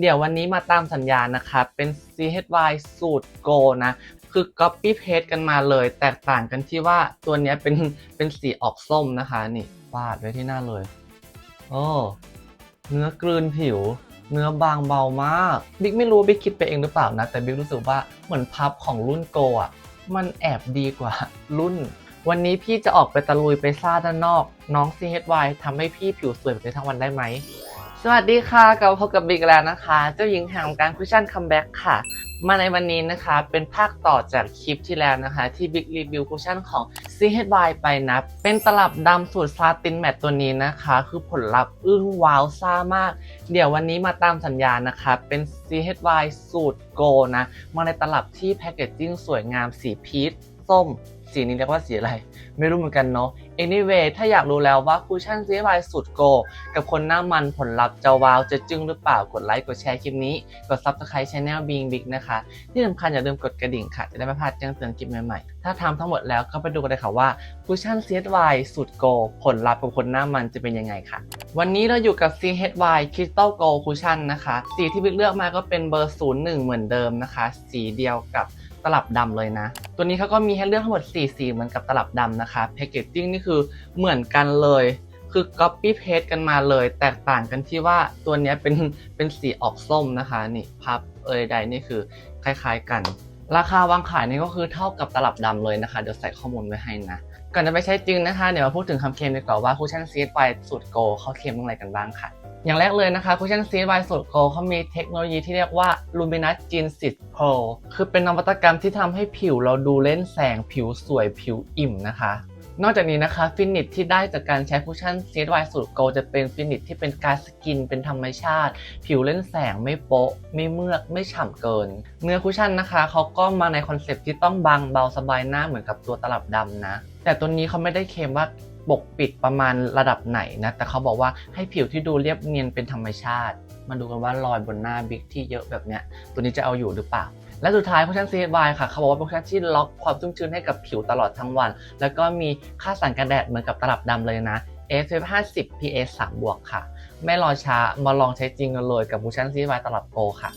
เดี๋ยววันนี้มาตามสัญญานะคะเป็น CHY สูตร Go นะ คือ copy paste กันมาเลย แตกต่างกันที่ว่าตัวนี้เป็นเป็นสีออกส้มนะคะ นี่วาดไว้ที่หน้าเลย โอ้เนื้อกลืนผิว เนื้อบางเบามาก บิ๊กไม่รู้บิ๊กคิดไปเองหรือเปล่านะ แต่บิ๊กรู้สึกว่าเหมือนพับของรุ่นโกอะ มันแอบดีกว่ารุ่นวันนี้พี่จะออกไปตะลุยไปซ่าด้านนอก น้อง CHY ทำให้พี่ผิวสวยแบบนี้ทั้งวันได้ไหม สวัสดีค่ะกลับมาพบกับบิ๊กแล้วนะคะ เจ้าหญิงแห่งการคุชชั่นคัมแบ็กค่ะ มาในวันนี้นะคะ เป็นภาคต่อจากคลิปที่แล้วนะคะ ที่บิ๊กรีวิวคุชชั่นของ CHY ไปนะ เป็นตลับดำสูตรซาตินแมตตัวนี้นะคะ คือผลลัพธ์อึ้งว้าวซ่ามาก เดี๋ยววันนี้มาตามสัญญานะคะ เป็น CHY สูตรโกนะ มาในตลับที่แพคเกจจิ้งสวยงามสีพีชส้ม สีนี้เรียกว่าสีอะไร ไม่รู้เหมือนกันเนาะ anyway ถ้าอยากรู้แล้วว่าคุชชั่น CHY สูตรโก กับคนหน้ามันผลลัพธ์จะว้าวจะจึ้งหรือเปล่ากดไลค์กดแชร์คลิปนี้ กด subscribe channel Being Big นะคะ ที่สำคัญอย่าลืมกดกระดิ่งค่ะ จะได้ไม่พลาดแจ้งเตือนคลิปใหม่ๆ ถ้าทำทั้งหมดแล้วก็ไปดูกันเลยค่ะว่าคุชชั่น CHY สูตรโก ผลลัพธ์กับคนหน้ามันจะเป็นยังไงค่ะ วันนี้เราอยู่กับ CHY Crystal Gold Cushion นะคะสีที่บิ๊กเลือกมาก็เป็นเบอร์ 01 เหมือนเดิมนะคะ สีเดียวกับตลับดำเลยนะ ตัวนี้เขาก็มีให้เลือกทั้งหมด4สีเหมือนกับตลับดำนะคะแพคเกจจิ้งนี่คือเหมือนกันเลย คือ copy paste กันมาเลย แตกต่างกันที่ว่าตัวนี้เป็นเป็นสีออกส้มนะคะนี่พับเอยใดนี่คือคล้าย ๆ กัน ราคาวางขายนี่ก็คือเท่ากับตลับดำเลยนะคะ เดี๋ยวใส่ข้อมูลไว้ให้นะก่อนจะไปใช้จริงนะคะเดี๋ยวมาพูดถึงคำเคลมดีกว่าว่าคุชชั่น CSY สูตรโกเขาเคลมอะไรกันบ้างค่ะ อย่างแรกเลยนะคะคุชชั่น CSY สูตรโกเขามีเทคโนโลยีที่เรียกว่า Luminous Genesis Pro คือเป็นนวัตกรรมที่ทำให้ผิวเราดูเล่นแสงผิวสวยผิวอิ่มนะคะ นอกจากนี้นะคะฟินิชที่ได้จากการใช้คุชชั่น CSY สูตรโกจะเป็นฟินิชที่เป็นการสกินเป็นธรรมชาติ ผิวเล่นแสงไม่โป๊ะ ไม่เมือกไม่ฉ่ำเกิน เนื้อคุชชั่นนะคะเขาก็มาในคอนเซปต์ที่ต้องบางเบาสบายหน้าเหมือนกับตัวตลับดำนะ แต่ตัวนี้เขาไม่ได้เคมว่าปกปิดประมาณระดับไหนนะ แต่เขาบอกว่าให้ผิวที่ดูเรียบเนียนเป็นธรรมชาติ มาดูกันว่ารอยบนหน้าบิ๊กที่เยอะแบบเนี้ยตัวนี้จะเอาอยู่หรือเปล่า และสุดท้ายคุชชั่น CSY ค่ะเขาบอกว่าเป็นคุชชั่นที่ล็อกความชุ่มชื้นให้กับผิวตลอดทั้งวัน แล้วก็มีค่าสารกันแดดเหมือนกับตลับดำเลยนะ SPF 50 PA 3บวกค่ะ ไม่รอช้ามาลองใช้จริงกันเลยกับคุชชั่น CSY ตลับโกค่ะ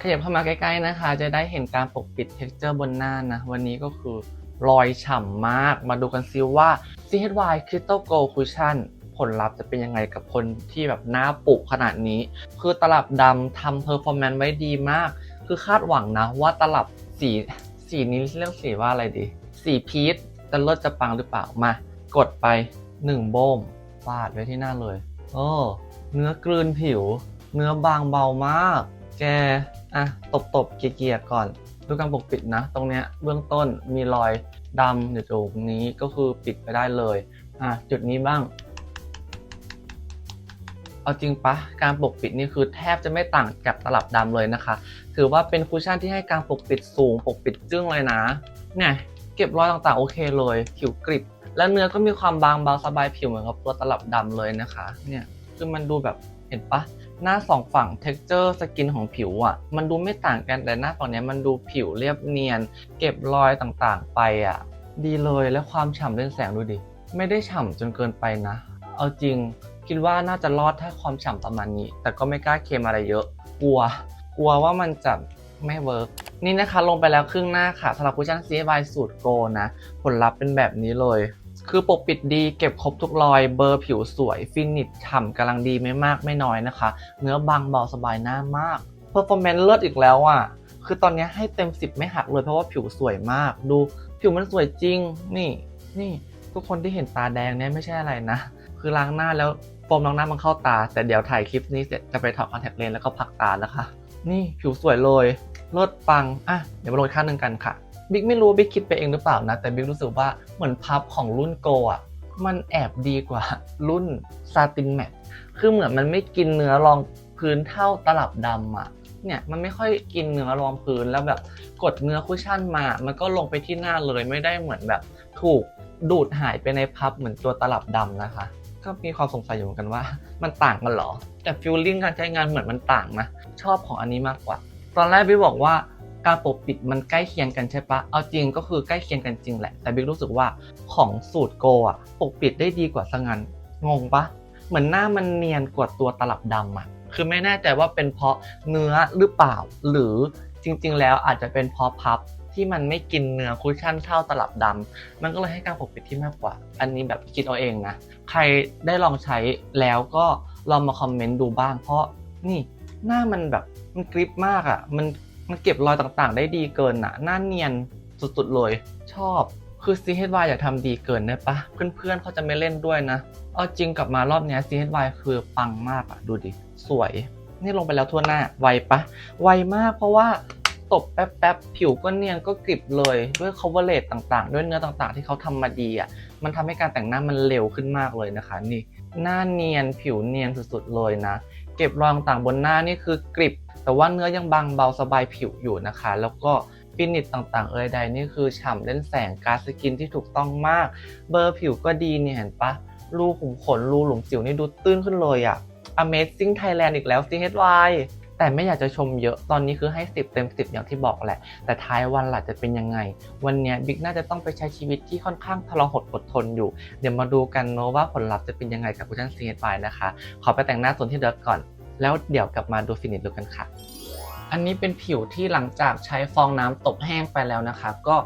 ขยับเข้ามาใกล้ๆนะคะ จะได้เห็นการปกปิด texture บนหน้านะ วันนี้ก็คือรอยฉ่ำมาก มาดูกันซิว่า CHY Crystal Gold Cushion ผลลัพธ์จะเป็นยังไงกับคนที่แบบหน้าปุกขนาดนี้ คือตลับดำทำเพอร์ฟอร์แมนซ์ไว้ดีมาก คือคาดหวังนะ ว่าตลับสีสีนี้เรียกสีว่าอะไรดี สีพีชจะเลิศจะปังหรือเปล่ามากดไป1โบมวาดไว้ที่หน้าเลยโอ้เนื้อกลืนผิว เนื้อบางเบามาก แกอะตบตบๆเกียร์ก่อนดูการปกปิดนะ ตรงเนี้ยเบื้องต้นมีรอยดำอยู่ตรงนี้ก็คือปิดไปได้เลย อะจุดนี้บ้าง เอาจริงปะการปกปิดนี่คือแทบจะไม่ต่างกับตลับดำเลยนะคะ ถือว่าเป็นคุชชั่นที่ให้การปกปิดสูง ปกปิดจึ้งเลยนะเนี่ยเก็บรอยต่างๆโอเคเลยผิวกริบ และเนื้อก็มีความบางเบาสบายผิวเหมือนกับตัวตลับดำเลยนะคะเนี่ยคือมันดูแบบเห็นปะหน้าสองฝั่ง texture สกินของผิวอะ มันดูไม่ต่างกันแต่หน้าฝั่งเนี้ยมันดูผิวเรียบเนียน เก็บรอยต่างๆไปอะ ดีเลยและความฉ่ำเล่นแสงดูดิ ไม่ได้ฉ่ำจนเกินไปนะ เอาจริง คิดว่าน่าจะรอดถ้าความฉ่ำประมาณนี้ แต่ก็ไม่กล้าเคลมอะไรเยอะ กลัว กลัวว่ามันจะไม่เวิร์กนี่นะคะลงไปแล้วครึ่งหน้าค่ะสำหรับคุชชั่น CFY สูตรโกนะ ผลลัพธ์เป็นแบบนี้เลย คือปกปิดดีเก็บครบทุกรอย เบอร์ผิวสวย ฟินิชฉ่ำกำลังดีไม่มากไม่น้อยนะคะ เนื้อบางเบาสบายหน้ามากเพอร์ฟอร์แมนซ์เลิศอีกแล้วอะ คือตอนนี้ให้เต็ม 10 ไม่หักเลยเพราะว่าผิวสวยมาก ดูผิวมันสวยจริง นี่ นี่ ทุกคนที่เห็นตาแดงเนี่ยไม่ใช่อะไรนะ คือล้างหน้าแล้ว โฟมล้างหน้ามันเข้าตา แต่เดี๋ยวถ่ายคลิปนี้เสร็จจะไปถอดคอนแทคเลนส์แล้วก็พักตานะคะนี่ผิวสวยเลยเลิศปัง อะ เดี๋ยวมาลงอีกข้างหนึ่งกันค่ะ บิ๊กไม่รู้บิ๊กคิดไปเองหรือเปล่านะ แต่บิ๊กรู้สึกว่าเหมือนพับของรุ่นโกอะ มันแอบดีกว่ารุ่นซาตินแมทคือเหมือนมันไม่กินเนื้อรองพื้นเท่าตลับดำอะ เนี่ยมันไม่ค่อยกินเนื้อรองพื้นแล้วแบบกดเนื้อคุชชั่นมา มันก็ลงไปที่หน้าเลยไม่ได้เหมือนแบบ ถูกดูดหายไปในพับเหมือนตัวตลับดำนะคะ ก็มีความสงสัยอยู่เหมือนกันว่า มันต่างกันเหรอ แต่ฟิลลิ่งการใช้งานเหมือนมันต่างนะชอบของอันนี้มากกว่า ตอนแรกบิ๊กบอกว่าการปกปิดมันใกล้เคียงกันใช่ปะเอาจริงก็คือใกล้เคียงกันจริงแหละ แต่บิ๊กรู้สึกว่าของสูตรโกอะปกปิดได้ดีกว่าซะงั้นงงปะเหมือนหน้ามันเนียนกว่าตัวตลับดำอะคือไม่แน่ใจว่าเป็นเพราะเนื้อหรือเปล่า หรือจริง ๆ แล้วอาจจะเป็นเพราะพับ ที่มันไม่กินเนื้อคุชชั่นเท่าตลับดำมันก็เลยให้การปกปิดที่มากกว่า อันนี้แบบคิดเอาเองนะ ใครได้ลองใช้แล้วก็ลองมาคอมเมนต์ดูบ้าง เพราะนี่หน้ามันแบบมันกริปมากอะ่ะ มันมันเก็บรอยต่างๆ ได้ดีเกินอะ่ะ หน้าเนียนสุดๆเลยชอบคือ CHY อยากทำดีเกินได้ปะเพื่อนๆเขาจะไม่เล่นด้วยนะ เอาจริงกลับมารอบนี้ CHY คือปังมากอะ่ะดูดิ สวย นี่ลงไปแล้วทั่วหน้า ไวปะ ไวมากเพราะว่า ตบแป๊บๆ ผิวก็เนียนก็กริบเลย ด้วย coverage ต่างๆ ด้วยเนื้อต่างๆ ที่เขาทำมาดีอะมันทำให้การแต่งหน้ามันเร็วขึ้นมากเลยนะคะ นี่หน้าเนียนผิวเนียนสุดๆเลยนะ เก็บรอยต่างบนหน้านี่คือกริบ แต่ว่าเนื้อยังบางเบาสบายผิวอยู่นะคะ แล้วก็ฟินิชต่างๆ เอ่ยใดนี่คือฉ่ำเล่นแสงการสกินที่ถูกต้องมาก เบอร์ผิวก็ดีเนี่ยเห็นปะรูขุมขนรูหลุมสิวนี่ดูตื้นขึ้นเลยอะ Amazing Thailand อีกแล้ว CHY แต่ไม่อยากจะชมเยอะตอนนี้คือให้ 10 เต็ม 10 อย่างที่บอกแหละ แต่ท้ายวันหลักจะเป็นยังไง วันนี้บิ๊กน่าจะต้องไปใช้ชีวิตที่ค่อนข้างทรหดอดทนอยู่ เดี๋ยวมาดูกันเนอะว่าผลลัพธ์จะเป็นยังไงกับคุชชั่น CHY นะคะ ขอไปแต่งหน้าส่วนที่เหลือก่อน แล้วเดี๋ยวกลับมาดูฟินิชดูกันค่ะอันนี้เป็นผิวที่หลังจากใช้ฟองน้ำตบแห้งไปแล้วนะคะ ก็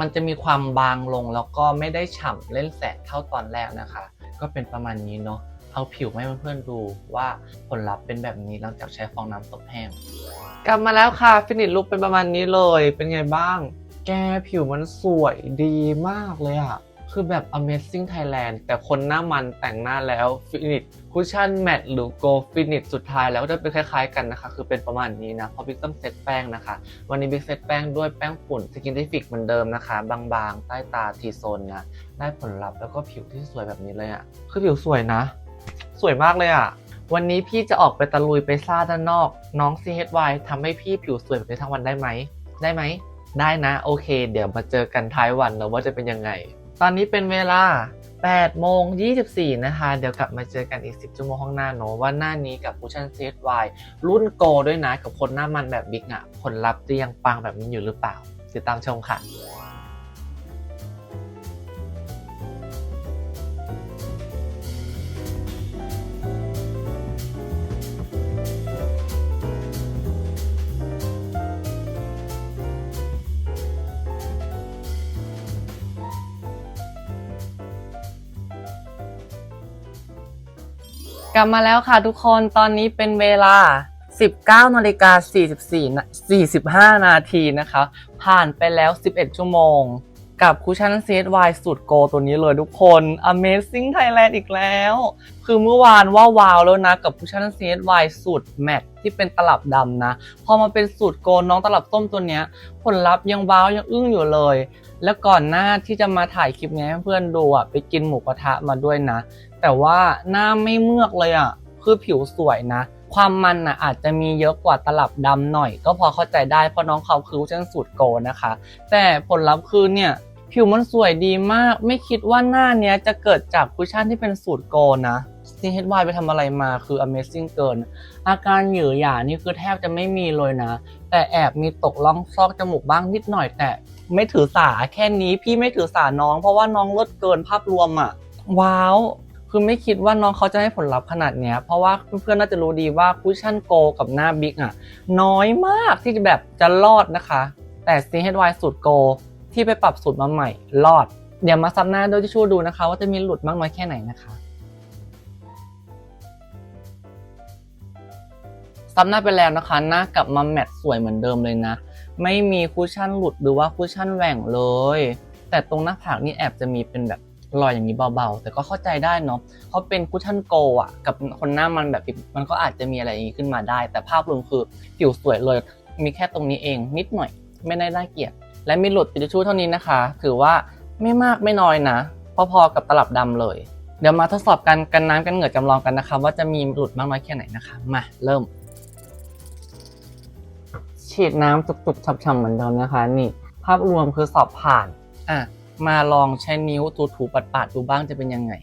มันจะมีความบางลงแล้วก็ไม่ได้ฉ่ำเล่นแสงเท่าตอนแรกนะคะ ก็เป็นประมาณนี้เนาะ เอาผิวมาให้เพื่อนๆดูว่าผลลัพธ์เป็นแบบนี้หลังจากใช้ฟองน้ำตบแห้ง กลับมาแล้วค่ะฟินิชลุคเป็นประมาณนี้เลย เป็นไงบ้าง แกผิวมันสวยดีมากเลยอะคือแบบ Amazing Thailand แต่คนหน้ามันแต่งหน้าแล้วฟินิชคุชชั่นแมตหรือ Go Finish สุดท้ายแล้วก็จะเป็นคล้ายๆกันนะคะ คือเป็นประมาณนี้นะเพราะบิ๊กต้องเซตแป้งนะคะ วันนี้บิ๊กเซตแป้งด้วยแป้งฝุ่นสกินทิฟิกเหมือนเดิมนะคะ บางๆ ใต้ตาทีโซนนะ ได้ผลลัพธ์แล้วก็ผิวที่สวยแบบนี้เลยอะคือผิวสวยนะ สวยมากเลยอะวันนี้พี่จะออกไปตะลุยไปซ่าด้านนอก น้อง CHY ทำให้พี่ผิวสวยแบบนี้ทั้งวันได้ไหม ได้ไหม ได้นะ โอเค เดี๋ยวมาเจอกันท้ายวันนะว่าจะเป็นยังไง ตอนนี้เป็นเวลา8โมง24 นะคะ เดี๋ยวกลับมาเจอกันอีก 10ชั่วโมงข้างหน้าเนอะว่าหน้านี้กับ Cushion CHY รุ่นโกด้วยนะ กับคนหน้ามันแบบบิ๊กอะผลลัพธ์จะยังปังแบบนี้อยู่หรือเปล่า ติดตามชมค่ะ ลับมาแล้วค่ะทุกคนตอนนี้เป็นเวลา 19นาฬิกา44 45 นาทีนะคะ ผ่านไปแล้ว 11 ชั่วโมง กับคูชั่น CSY สูตรโกตัวนี้เลยทุกคน Amazing Thailand อีกแล้ว คือเมื่อวานว่าวาวแล้วนะ กับคูชั่น CSY สูตรแมทที่เป็นตลับดำนะ พอมาเป็นสูตรโกน้องตลับส้มตัวเนี้ย ผลลัพธ์ยังว้าว ยังอึ้งอยู่เลย แล้วก่อนหน้าที่จะมาถ่ายคลิปนี้ให้เพื่อนดูอะไปกินหมูกระทะมาด้วยนะ แต่ว่าหน้าไม่เมือกเลยอะคือผิวสวยนะ ความมันอะอาจจะมีเยอะกว่าตลับดำหน่อย ก็พอเข้าใจได้เพราะน้องเขาคือเช่นสูตรโกนะคะ แต่ผลลัพธ์คือเนี่ยผิวมันสวยดีมาก ไม่คิดว่าหน้าเนี้ยจะเกิดจากคุชชั่นที่เป็นสูตรโกนะ CHY ไปทำอะไรมาคือ Amazing เกิน อาการหยือหยานี่คือแทบจะไม่มีเลยนะ แต่แอบมีตกล่องซอกจมูกบ้างนิดหน่อย แต่ไม่ถือสาแค่นี้พี่ไม่ถือสาน้อง เพราะว่าน้องลดเกินภาพรวมอะว้าว คือไม่คิดว่าน้องเขาจะให้ผลลัพธ์ขนาดเนี้ย เพราะว่าเพื่อนๆน่าจะรู้ดีว่าคุชชั่นโกกับหน้าบิ๊กอะน้อยมากที่จะแบบจะรอดนะคะ แต่ CHY สูตรโกที่ไปปรับสูตรมาใหม่ รอด เดี๋ยวมาซับหน้าด้วยที่ช่วดูนะคะ ว่าจะมีหลุดมากน้อยแค่ไหนนะคะซับหน้าไปแล้วนะคะ หน้ากลับมาแมตต์สวยเหมือนเดิมเลยนะ ไม่มีคุชชั่นหลุดหรือว่าคุชชั่นแหว่งเลย แต่ตรงหน้าผากนี่แอบจะมีเป็นแบบ รอยอย่างนี้เบาๆ แต่ก็เข้าใจได้เนาะเขาเป็นคุชชั่นโกอะ กับคนหน้ามันแบบมันก็อาจจะมีอะไรอย่างนี้ขึ้นมาได้ แต่ภาพรวมคือผิวสวยเลย มีแค่ตรงนี้เองนิดหน่อย ไม่ได้น่าเกลียด และมีหลุดปิดชู่เท่านี้นะคะ ถือว่าไม่มากไม่น้อยนะ พอๆกับตลับดำเลย เดี๋ยวมาทดสอบกันกันน้ำกันเหงื่อจำลองกันนะคะ ว่าจะมีหลุดมากน้อยแค่ไหนนะคะ มาเริ่ม ฉีดน้ำจุกๆช่ำๆเหมือนเดิมนะคะ นี่ ภาพรวมคือสอบผ่าน อะ มาลองใช้นิ้วถูปัดๆดูบ้างจะเป็นยังไง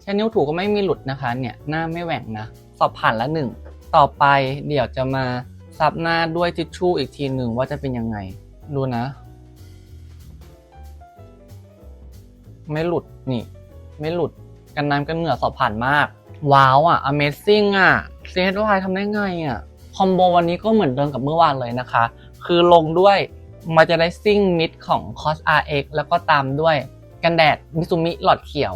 ใช้นิ้วถูก็ไม่มีหลุดนะคะเนี่ยหน้าไม่แหว่งนะ สอบผ่านละหนึ่ง ต่อไปเดี๋ยวจะมาซับหน้าด้วยทิชชู่อีกทีหนึ่งว่าจะเป็นยังไง ดูนะ ไม่หลุดนี่ ไม่หลุดกันน้ำกันเหงื่อสอบผ่านมาก ว้าวอะ Amazing อะ CHY ทำได้ไงอะ คอมโบวันนี้ก็เหมือนเดิมกับเมื่อวานเลยนะคะ คือลงด้วย Moisturizing Mist ของ COS RX แล้วก็ตามด้วยกันแดดมิซูมิหลอดเขียว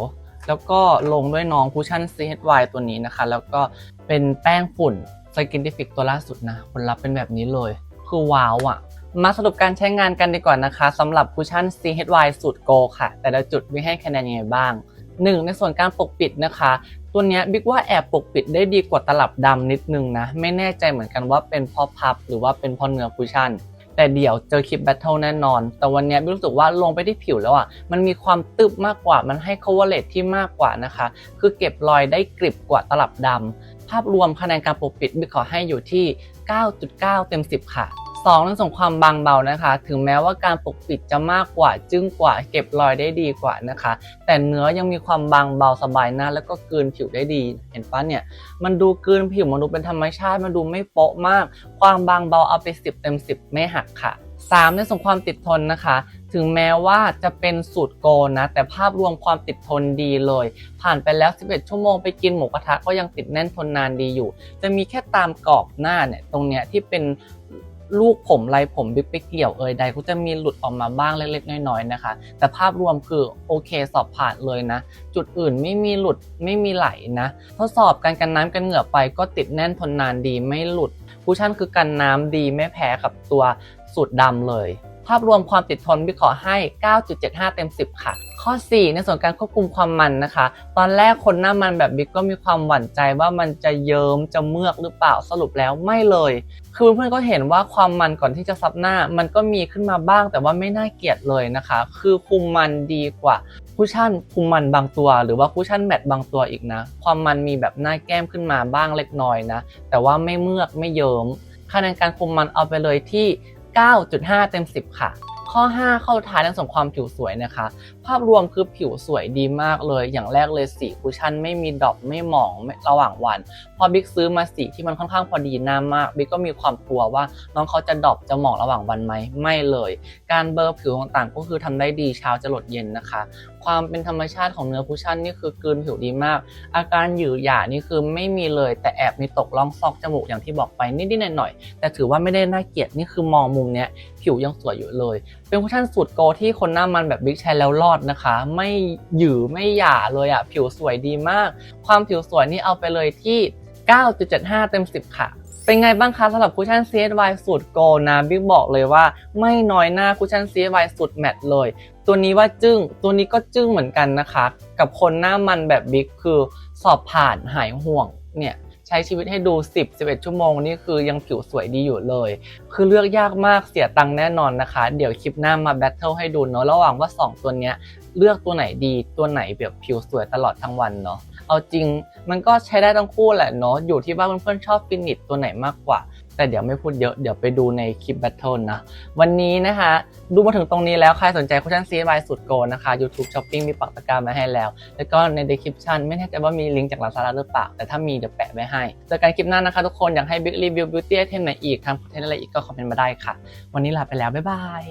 แล้วก็ลงด้วยน้องคูชั่น CHY ตัวนี้นะคะ แล้วก็เป็นแป้งฝุ่น Skintific ตัวล่าสุดนะผลลัพธ์เป็นแบบนี้เลย คือว้าวอะ มาสรุปการใช้งานกันดีกว่านะคะสำหรับคูชั่น CHY สูตรโกค่ะ แต่ละจุดวิให้คะแนนยังไงบ้าง 1. ในส่วนการปกปิดนะคะ ตัวนี้บิ๊กว่าแอบปกปิดได้ดีกว่าตลับดำนิดนึงนะ ไม่แน่ใจเหมือนกันว่าเป็นพราะพับหรือว่าเป็นพราะเนื้อคูชั่นแต่เดี๋ยวเจอคลิปแบทเทิลแน่นอน แต่วันนี้บิ๊กรู้สึกว่าลงไปที่ผิวแล้วอะ มันมีความตึบมากกว่า มันให้ coverage ที่มากกว่านะคะ คือเก็บรอยได้กริบกว่าตลับดำ ภาพรวมคะแนนการปกปิดบิ๊กขอให้อยู่ที่ 9.9 เต็ม 10 ค่ะ 2ในส่วนความบางเบานะคะ ถึงแม้ว่าการปกปิดจะมากกว่าจึ้งกว่าเก็บรอยได้ดีกว่านะคะ แต่เนื้อยังมีความบางเบาสบายหน้า แล้วก็กลืนผิวได้ดี เห็นปะเนี่ย มันดูกลืนผิวมันดูเป็นธรรมชาติมันดูไม่โป๊ะมาก ความบางเบาเอาไป 10 เต็ม 10 ไม่หักค่ะ3ในส่วนความติดทนนะคะ ถึงแม้ว่าจะเป็นสูตรโกนนะแต่ภาพรวมความติดทนดีเลย ผ่านไปแล้ว 11 ชั่วโมงไปกินหมูกระทะก็ยังติดแน่นทนนานดีอยู่ จะมีแค่ตามกรอบหน้าเนี่ยตรงเนี้ยที่เป็น ลูกผมไรผมบิ๊กไปเกี่ยวเอ่ยใดก็จะมีหลุดออกมาบ้างเล็กๆน้อยๆนะคะ แต่ภาพรวมคือโอเคสอบผ่านเลยนะ จุดอื่นไม่มีหลุดไม่มีไหลนะ ทดสอบการกันน้ำกันเหงื่อไปก็ติดแน่นทนนานดีไม่หลุดคูชั่นคือกันน้ำดีไม่แพ้กับตัวสูตรดำเลย ภาพรวมความติดทนบิ๊กขอให้ 9.75 เต็ม 10 ค่ะ ข้อ 4 ในส่วนการควบคุมความมันนะคะ ตอนแรกคนหน้ามันแบบบิ๊กก็มีความหวั่นใจว่ามันจะเยิ้มจะเมือกหรือเปล่าสรุปแล้วไม่เลย คือเพื่อนๆก็เห็นว่าความมันก่อนที่จะซับหน้า มันก็มีขึ้นมาบ้างแต่ว่าไม่น่าเกลียดเลยนะคะ คือคุมมันดีกว่าคุชชั่นคุมมันบางตัว หรือว่าคุชชั่นแมตบางตัวอีกนะ ความมันมีแบบหน้าแก้มขึ้นมาบ้างเล็กน้อยนะ แต่ว่าไม่เมือกไม่เยิ้มคะแนนการคุมมันเอาไปเลยที่ 9.5 เต็ม 10 ค่ะ ข้อ 5 เข้าท้ายในส่งความผิวสวยนะคะ ภาพรวมคือผิวสวยดีมากเลย อย่างแรกเลยสีคุชชั่นไม่มีดรอปไม่หมองระหว่างวัน พอบิ๊กซื้อมาสีที่มันค่อนข้างพอดีหน้ามาก บิ๊กก็มีความกลัวว่าน้องเขาจะดรอปจะหมองระหว่างวันไหมไม่เลย การเบลอผิวต่างๆ ก็คือทำได้ดีเช้าจะหลดเย็นนะคะความเป็นธรรมชาติของเนื้อคุชชั่นนี่คือกลืนผิวดีมาก อาการหยือหย่านี่คือไม่มีเลยแต่แอบมีตกร่องซอกจมูกอย่างที่บอกไปนิดๆหน่อยๆแต่ถือว่าไม่ได้น่าเกลียดนี่คือมองมุมเนี้ยผิวยังสวยอยู่เลย เป็นคุชชั่นสูตรโกที่คนหน้ามันแบบบิ๊กใช้แล้วรอดนะคะ ไม่หยือไม่หยาเลยอะผิวสวยดีมาก ความผิวสวยนี่เอาไปเลยที่ 9.75 เต็ม 10 ค่ะ เป็นไงบ้างคะสำหรับคุชชั่น CSY สูตรโกนะบิ๊กบอกเลยว่าไม่น้อยหน้าคุชชั่น CSY สูตรแมตต์เลย ตัวนี้ว่าจึ้งตัวนี้ก็จึ้งเหมือนกันนะคะ กับคนหน้ามันแบบบิ๊กคือสอบผ่านหายห่วงเนี่ยใช้ชีวิตให้ดู 10-11 ชั่วโมงนี่คือยังผิวสวยดีอยู่เลย คือเลือกยากมากเสียตังค์แน่นอนนะคะ เดี๋ยวคลิปหน้ามาแบทเทิลให้ดูเนาะระหว่างว่า 2 ตัวเนี้ยเลือกตัวไหนดีตัวไหนแบบผิวสวยตลอดทั้งวันเนาะเอาจริง มันก็ใช้ได้ทั้งคู่แหละเนาะอยู่ที่ว่าเพื่อนๆชอบฟินิชตัวไหนมากกว่า แต่เดี๋ยวไม่พูดเยอะเดี๋ยวไปดูในคลิปแบทเทิลนะ วันนี้นะคะ ดูมาถึงตรงนี้แล้ว ใครสนใจคุชชั่น CSY สุดโกนะคะ YouTube Shopping มีปักตะกร้ามาให้แล้ว แล้วก็ใน description ไม่แน่ใจว่ามีลิงก์จาก Lazada หรือเปล่า แต่ถ้ามีเดี๋ยวแปะไว้ให้เจอกันคลิปหน้านะคะทุกคนอยากให้ Big Review Beauty Item ไหนอีกทำคอนเทนต์อะไรอีกก็คอมเมนต์มาได้ค่ะ วันนี้ลาไปแล้วบ๊ายบาย